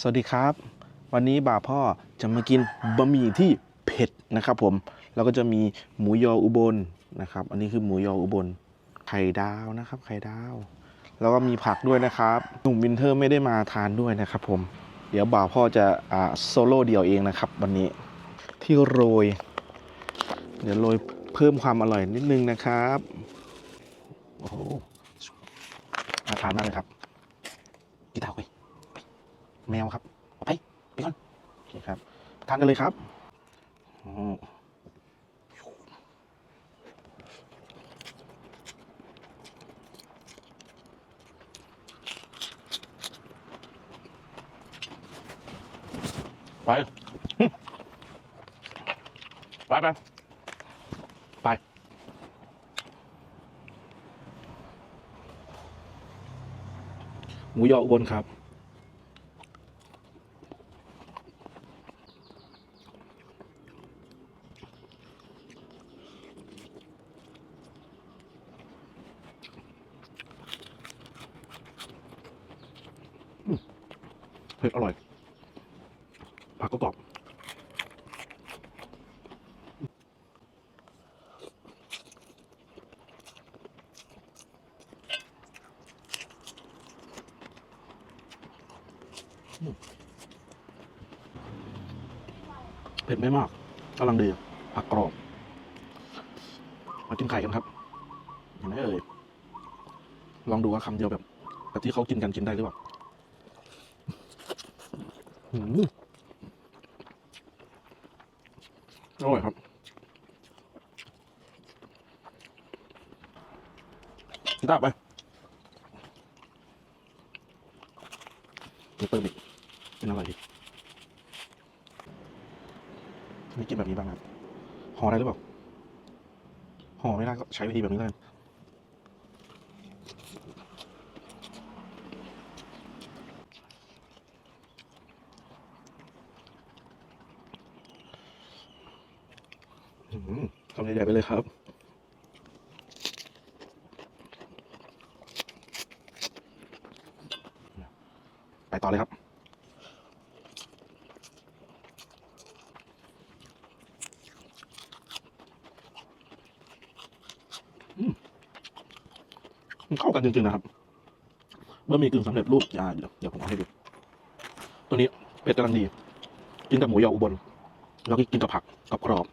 สวัสดีครับ วันนี้บ่าพ่อจะมากินบะหมี่ที่เผ็ดนะครับผม แล้วก็จะมีหมูยออุบลนะครับ อันนี้คือหมูยออุบล ไข่ดาวนะครับ ไข่ดาว แล้วก็มีผักด้วยนะครับ หนุ่มวินเทอร์ไม่ได้มาทานด้วยนะครับผม เดี๋ยวบ่าวพ่อจะอ่าโซโล่เดี่ยวเองนะครับ วันนี้ที่โรย เดี๋ยวโรยเพิ่มความอร่อยนิดนึงนะครับ โอ้โหน่าทานมากเลยครับ แมวครับเอาไปไปก่อนโอเคครับทานกันเลยครับอ๋อไป ไปไปไปหมูยออุบลครับ ผ็ดอร่อย ผักก็กรอบเผ็ดไม่มากกำลังดีผักกรอบ มากินไข่กันครับเห็นไหมเอ่ย ลองดูว่าคำเดียวแบบแบบที่เขากินกันกินได้หรือเปล่า อร่อยครับกินตับไปเลยวเติมอีกเป็นอะไรดีไม่กินแบบนี้บ้างครับห่อได้หรือเปล่าห่อไม่ได้ก็ใช้วิธีแบบนี้เลย ทำใหญ่ๆไปเลยครับไปต่อเลยครับมันเข้ากันจริง ๆ นะครับบะหมี่กึ่งสำเร็จรูปอ่าเดี๋ยวเดี๋ยวผมเอาให้ดู ตัวนี้เป็ดกำลังดี กินกับหมูยออุบล แล้วก็กินกับผักกับกรอบ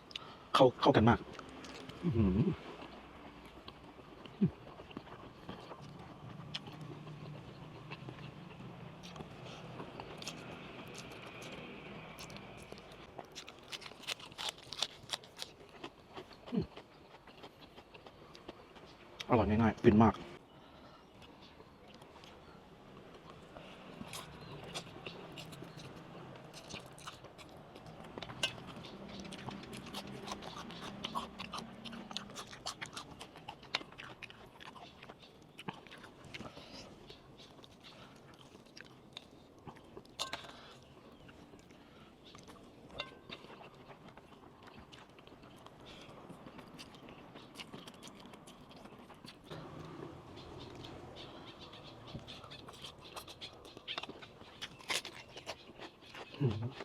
เข้าเข้ากันมาก อือร่อยง่ายๆฟินมาก เ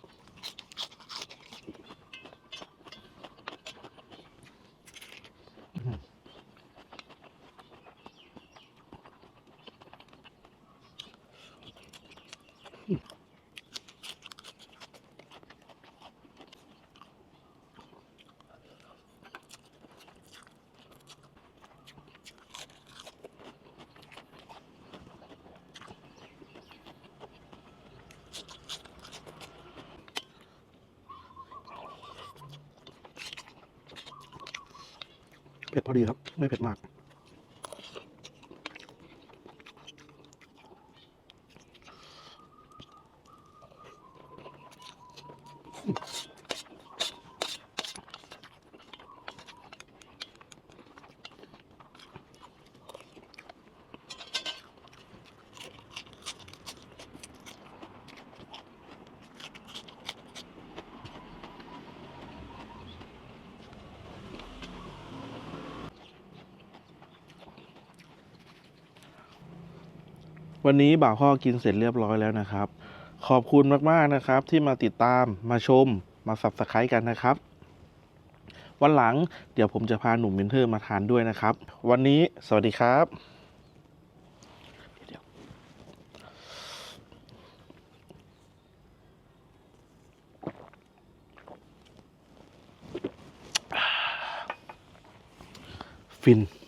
ผ็ดพอดีครับ ไม่เผ็ดมาก วันนี้บ่าวพ่อกินเสร็จเรียบร้อยแล้วนะครับ ขอบคุณมากๆนะครับ ที่มาติดตามมาชมมา subscribe กันนะครับ วันหลังเดี๋ยวผมจะพาหนุ่มเมนเทอร์มาทานด้วยนะครับ วันนี้สวัสดีครับฟิน